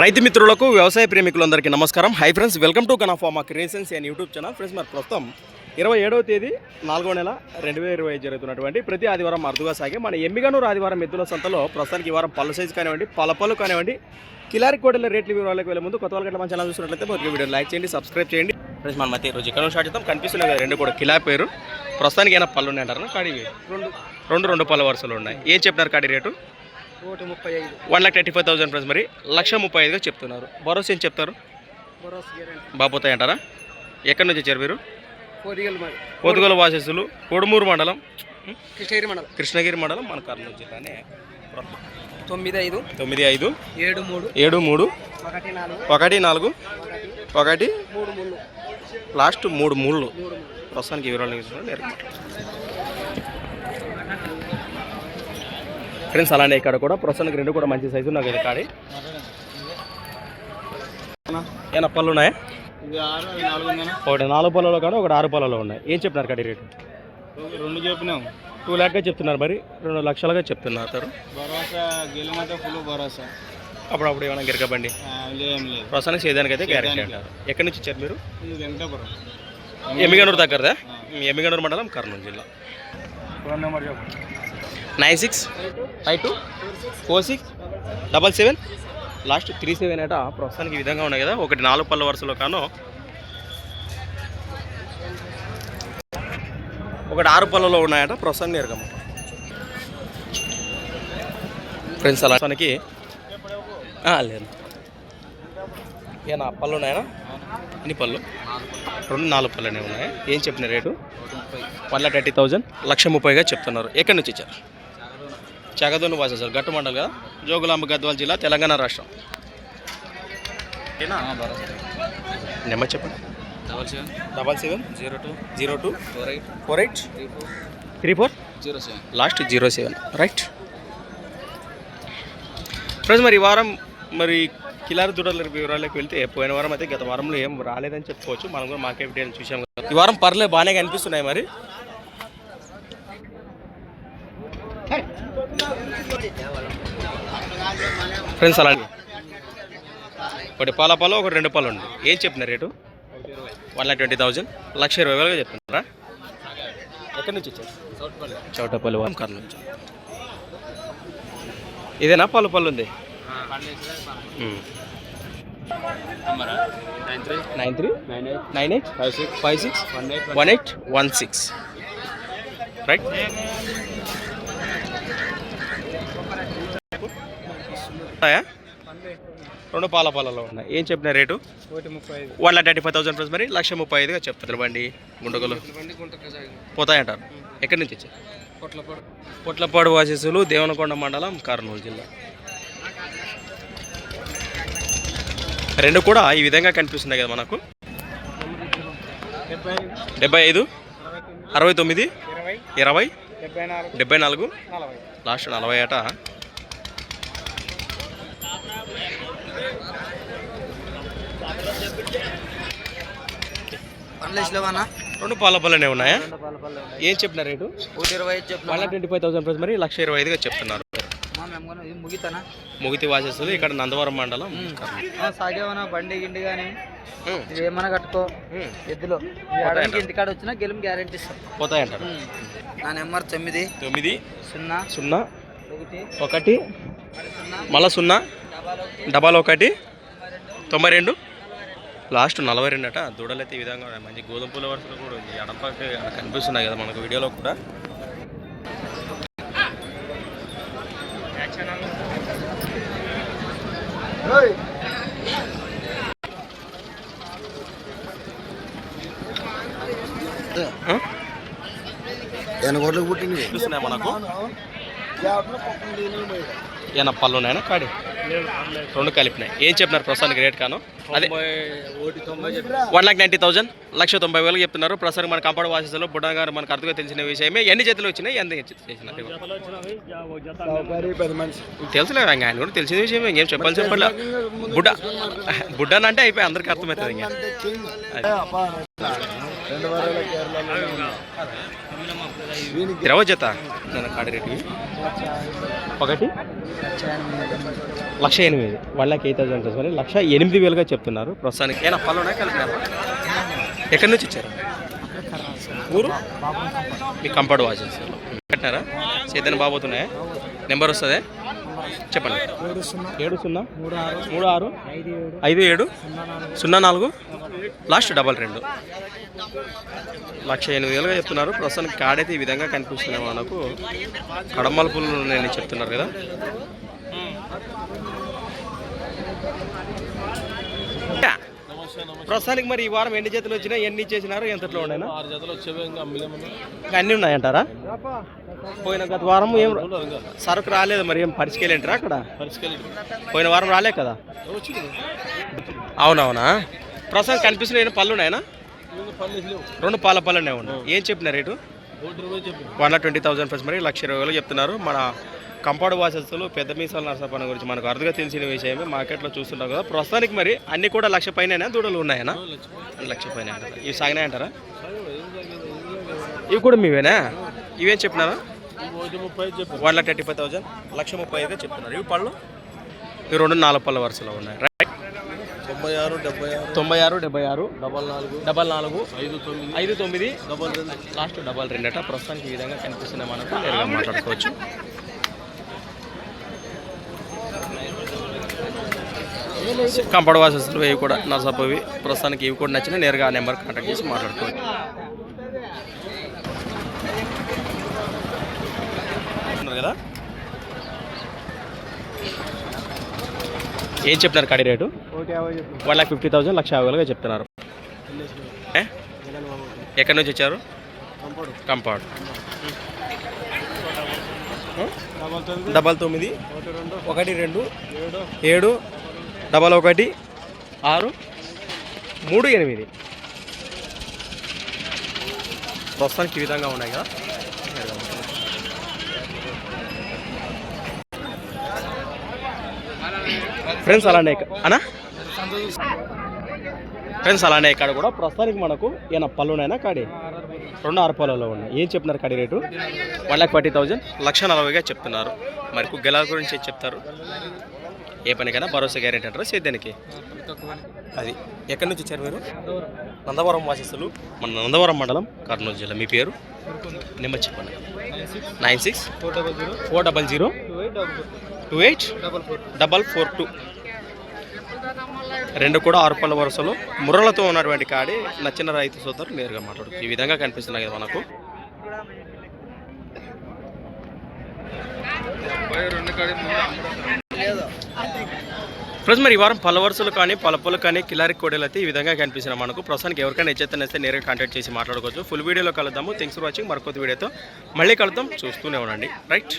రైతు మిత్రులకు వ్యవసాయ ప్రేమికులందరికీ నమస్కారం. Hi friends welcome to కనాఫామా creations and YouTube channel friends మరి ప్రస్తుతం ఇరవై ఏడవ తేదీ నాలుగో నెల రెండు వేల ఇరవై జరుగుతున్నటువంటి ప్రతి ఆదివారం అరుదుగా సాగే మన ఎమ్మిగనూరు ఆదివారం ఎద్దుల సంతలో ప్రస్తుతానికి ఈ వారం పళ్ళు సైజు కానివ్వండి పలపలు కానివ్వండి కిలారి కోటల రేట్ల వివరాలకు వెళ్ళే ముందు కొత్త వాళ్ళకి మన ఛానల్ చూసినట్లయితే మొదటి వీడియో లైక్ చేయండి సబ్స్క్రైబ్ చేయండి. ఫ్రెండ్స్ మన మధ్య ఈరోజు ఇక్కడ స్టార్ట్ చేద్దాం. కనిపిస్తున్నాయి కదా రెండు కూడా కిలా పేరు. ప్రస్తుతానికి ఏమైనా పళ్ళు ఉన్నాయంటారు? కాడివి రెండు. రెండు రెండు పళ్ళ వరుసలు ఉన్నాయి. ఏం చెప్పినారు కాడి రేటు? ఒకటి ముప్పై ఐదు. One lakh thirty five thousand friends మరి. లక్ష ముప్పై ఐదుగా చెప్తున్నారు. భరోసా ఏం చెప్తారు? బాపోతాయి అంటారా? ఎక్కడి నుంచి వచ్చారు మీరు? కోతుగోల వాసస్సులు కొడుమూరు మండలం. కృష్ణగిరి మండలం. కృష్ణగిరి మండలం మన కర్నూలు జిల్లానే తొమ్మిది ఐదు. తొమ్మిది ఐదు. ఏడు మూడు. ఏడు మూడు. ఒకటి నాలుగు. ఒకటి లాస్ట్ మూడు మూడు ప్రస్తుతానికి వివరాలు ఇస్తున్నాను ఫ్రెండ్స్ అలానే ఇక్కడ కూడా ప్రస్తుతానికి రెండు కూడా మంచి సైజు నాకు ఇది కాడి. ఏమైనా పళ్ళు ఉన్నాయా? ఒకటి నాలుగు పొలాలు కానీ ఒకటి ఆరు పొలాలు ఉన్నాయి. ఏం చెప్పినారు కడి రేటు రెండు చెప్పినాం. టూ ల్యాక్గా చెప్తున్నారు మరి? రెండు లక్షలుగా చెప్తున్నారు భరోసా భరోసా. అప్పుడప్పుడు ఏమైనా గిరకబండి ప్రస్తుతానికి అయితే గ్యారెంటీ అంటారు. ఎక్కడి నుంచి వచ్చారు మీరు? ఎమ్మిగనూరు దగ్గరదా? ఎమ్మిగనూరు మండలం కర్నూలు జిల్లా. ఫోన్ నెంబర్ చెప్పు. Nine six? Five two? Four six? Double seven? Last three seven అట ప్రస్తుతానికి ఈ విధంగా ఉన్నాయి కదా. ఒకటి నాలుగు పళ్ళ వరుసలో కాను. ఒకటి ఆరు పళ్ళలో ఉన్నాయట. ప్రస్తుతానికి ఎరగమ్మ ఫ్రెండ్స్ అలా తనకి లేదు. ఏనా పళ్ళు ఉన్నాయా ఎన్ని పళ్ళు? రెండు నాలుగు పళ్ళనే ఉన్నాయి. ఏం చెప్పిన rate? One lakh thirty thousand. లక్ష ముప్పైగా చెప్తున్నారు. ఎక్కడి నుంచి వచ్చారు చగదోని వాస సార్ గట్టు మండల్ కదా? జోగులాంబ గద్వాల జిల్లా తెలంగాణ రాష్ట్రం. నెంబర్ చెప్పండి. Double seven. Double seven. Zero two. Zero two. Four eight. Four eight. Three four. Three four. Zero seven. Last zero seven. Right. Friends మరి ఈ వారం మరి కిలారి దూడల వివరాలకు వెళ్తే పోయిన వారం అయితే గత వారంలో ఏం రాలేదని చెప్పుకోవచ్చు. మనం కూడా మార్కెట్ వీడియోలు చూసాం కదా. ఈ వారం పర్లే బాగానే కనిపిస్తున్నాయి మరి. ఫ్రెండ్స్ అలా ఒకటి పాల పాలు ఒకటి రెండు పాలు ఉంది ఏం చెప్పిన rate? One lakh twenty thousand. లక్ష ఇరవై వేలుగా చెప్తున్నారా ఎక్కడి నుంచి వచ్చారు? చౌటపల్లి వంకర్ల కర్నూలు నుంచి. ఇదేనా? పాలు పళ్ళు ఉంది. Nine three? Nine eight? Nine eight five six? Five six one eight one eight? One six. Right? రెండు పాల పాలలో ఉన్నాయి. ఏం చెప్పిన rate? One lakh thirty five thousand plus మరి లక్ష ముప్పై ఐదుగా చెప్తారు బండి గుండగలు. పోతాయంటారు ఎక్కడి నుంచి వచ్చారు? కొట్లపాడు పొట్లపాడు వాసేసులు దేవనకొండ మండలం కర్నూలు జిల్లా. రెండు కూడా ఈ విధంగా కనిపిస్తున్నాయి కదా మనకు. డెబ్బై ఐదు. అరవై తొమ్మిది ఇరవై డెబ్బై నాలుగు లాస్ట్ నలభై అట. రెండు పాల పళ్ళనే ఉన్నాయా? ఏం చెప్పిన rate? Lakh twenty five thousand plus మరి లక్ష ఇరవై ఐదుగా చెప్తున్నారు. ముగితి వాసేసులు ఇక్కడ నందవరం మండలం. సాగేమన్నా బండి గిండి కానీ ఏమన్నా కట్టుకో. ఎద్దులో. ఇంటికాడ వచ్చినా గెలుం గ్యారెంటీ ఇస్తాం. పోతాయంటారు. నా నెంబర్ తొమ్మిది. తొమ్మిది. సున్నా. సున్నా. ఒకటి. మళ్ళా సున్నా. డబల్ ఒకటి. తొంభై రెండు. లాస్ట్ నలభై రెండు అట దూడలైతే ఈ విధంగా ఉన్నాయి. మంచి గోధుమ పూల వరుసలు కూడా ఉంది. ఎడపక్క కనిపిస్తున్నాయి కదా మనకు వీడియోలో కూడా. పుట్టింది? కనిపిస్తున్నాయి మనకు? ఏమన్నా పళ్ళు ఉన్నాయనా కాడి? రెండు కలిపినాయి. ఏం చెప్పినారు ప్రస్తుతానికి రేట్ కాను? అదే వన్ లాక్ నైంటీ థౌసండ్ లక్ష తొంభై వేలు చెప్తున్నారు. ప్రస్తుతం మన కంపౌండ్ వాసెస్లో బుడ్డా గారు మనకు అర్థంగా తెలిసిన విషయమే. ఎన్ని జతలు వచ్చినాయి? ఎంత చేసినారు? తెలుసులే ఇంకా ఆయన కూడా తెలిసిన విషయం ఇంకేం చెప్పాలి? చెప్పట్లా బుడ్డ బుడ్డన్ అంటే అయిపోయి అందరికీ అర్థమవుతుంది ఇంకా. ఇరవై జత. నేను కాడి రేటు ఒకటి. లక్ష ఎనిమిది. వన్ ల్యాక్ ఎయిట్ థౌసండ్ మరి లక్ష ఎనిమిది వేలుగా చెప్తున్నారు. ప్రస్తుతానికి ఏనా పళ్ళు ఉన్నాయి కలిపినారా ఎక్కడి నుంచి ఇచ్చారు ఊరు? మీ కంపౌండ్ వాచెస్ పెట్టినారా చేతన బాబోతున్నాయా నెంబర్ వస్తుంది? చెప్పండి. ఏడు సున్నా? మూడు ఆరు? ఐదు ఏడు? సున్నా నాలుగు? లాస్ట్ డబల్ రెండు. లక్ష ఎనిమిది వేలుగా చెప్తున్నారు. ప్రస్తుతానికి కాడైతే ఈ విధంగా కనిపిస్తున్నాయి మనకు. కడమ్మల పూలు నేను చెప్తున్నారు కదా. ప్రస్తుతానికి మరి ఈ వారం ఎన్ని చేతులు వచ్చినా ఎన్ని ఇచ్చేసినారు ఎంతట్లో ఉండేనా ఆరు జతలు వచ్చేవి ఇంకా అమ్మలేము ఇంకా అన్నీ ఉన్నాయంటారా? పోయిన గత వారం ఏం సరుకు రాలేదు మరి ఏం పరిచుకెళ్ళంటారా అక్కడ? పోయిన వారం రాలే కదా? అవునవునా? ప్రస్తుతం కనిపిస్తున్నాయి పళ్ళు ఉన్నాయనా పళ్ళు రెండు పాల పళ్ళనే ఉన్నాయి. ఏం చెప్పిన rate? One lakh twenty thousand plus మరి లక్ష ఇరవై వేలు చెప్తున్నారు. మన కంపౌండ్ వాసస్తులు పెద్ద మీసాల నరసపన్న గురించి మనకు అరుదుగా తెలిసిన విషయమే. మార్కెట్లో చూస్తుంటాం కదా. ప్రస్తుతానికి మరి అన్ని కూడా లక్ష పైన దూడలు ఉన్నాయనా? లక్ష పైన అంటారా. ఇవి సాగినాయి అంటారా? ఇవి కూడా మీవేనా? ఇవేం చెప్పినారా? One lakh thirty five thousand లక్ష ముప్పై ఐదుగా చెప్తున్నారు. ఇవి పళ్ళు? ఇవి రెండు నాలుగు పళ్ళ వరుసలో ఉన్నాయి. రైట్ తొంభై ఆరు డెబ్బై ఆరు. తొంభై ఆరు డెబ్బై ఆరు. డబల్ నాలుగు. డబల్ నాలుగు. ఐదు తొమ్మిది. ఐదు తొమ్మిది. డబల్ రెండు. లాస్ట్ డబల్ రెండట. ప్రస్తుతానికి ఈ విధంగా కనిపిస్తుంది మనకు. మాట్లాడుకోవచ్చు. కంపౌండ్ వాసెస్లు ఇవి కూడా నర్సప్పవి ప్రస్తుతానికి ఇవి కూడా నచ్చిన నేరుగా ఆ నెంబర్ కాంటాక్ట్ చేసి మాట్లాడుకోవచ్చు. కదా? ఏం చెప్తున్నారు కడి rate? One lakh fifty thousand లక్ష యాభై వేలుగా చెప్తున్నారు. ఏ? ఎక్కడి నుంచి వచ్చారు? కంపౌండ్. డబల్ తొమ్మిది. ఒకటి రెండు. ఒకటి రెండు. ఏడు. ఏడు. డబల్ ఒకటి. ఆరు. మూడు ఎనిమిది. ప్రస్తుతానికి ఈ విధంగా ఉన్నాయి కదా. ఫ్రెండ్స్ అలానే అనా ఫ్రెండ్స్ అలానే ఇక్కడ కూడా ప్రస్తుతానికి మనకు ఈయన పళ్ళునైనా కాడి? రెండు ఆరు పొలాల్లో ఉన్నాయి. ఏం చెప్తున్నారు కడి rate? One lakh forty thousand. లక్ష నలభైగా చెప్తున్నారు. మరి గెలాల గురించి ఏం చెప్తారు? ఏ పనికైనా భరోసా గ్యారెంటీ అంటారా? సేద్యానికి అది. ఎక్కడి నుంచి వచ్చారు మీరు? నందవరం. వాసిస్తులు. మన నందవరం మండలం కర్నూలు జిల్లా. మీ పేరు? నెంబర్ చెప్పండి. Nine six. Four double zero. Four double zero? Two eight double four. Two రెండు కూడా ఆరు పళ్ళ వరుసలో. ముర్రలతో ఉన్నటువంటి కాడి నచ్చిన రైతు సోదరు నేరుగా మాట్లాడు ఈ విధంగా కనిపిస్తున్నాయి కదా మనకు. రెండు కాడి ఫ్రెండ్స్ మరి ఈ వారం పల వరుసలు కానీ పలపలు కానీ కిలారి కోడలు అయితే ఈ విధంగా కనిపిస్తున్నాయి మనకు. ప్రస్తుతానికి ఎవరికైనా ఇచ్చేతనేస్తే నేరుగా కాంటాక్ట్ చేసి మాట్లాడుకోవచ్చు. ఫుల్ వీడియోలో కలుద్దాము. థ్యాంక్స్ ఫర్ వాచింగ్ మరొక వీడియోతో మళ్ళీ కలుద్దాం. చూస్తూనే ఉండండి. రైట్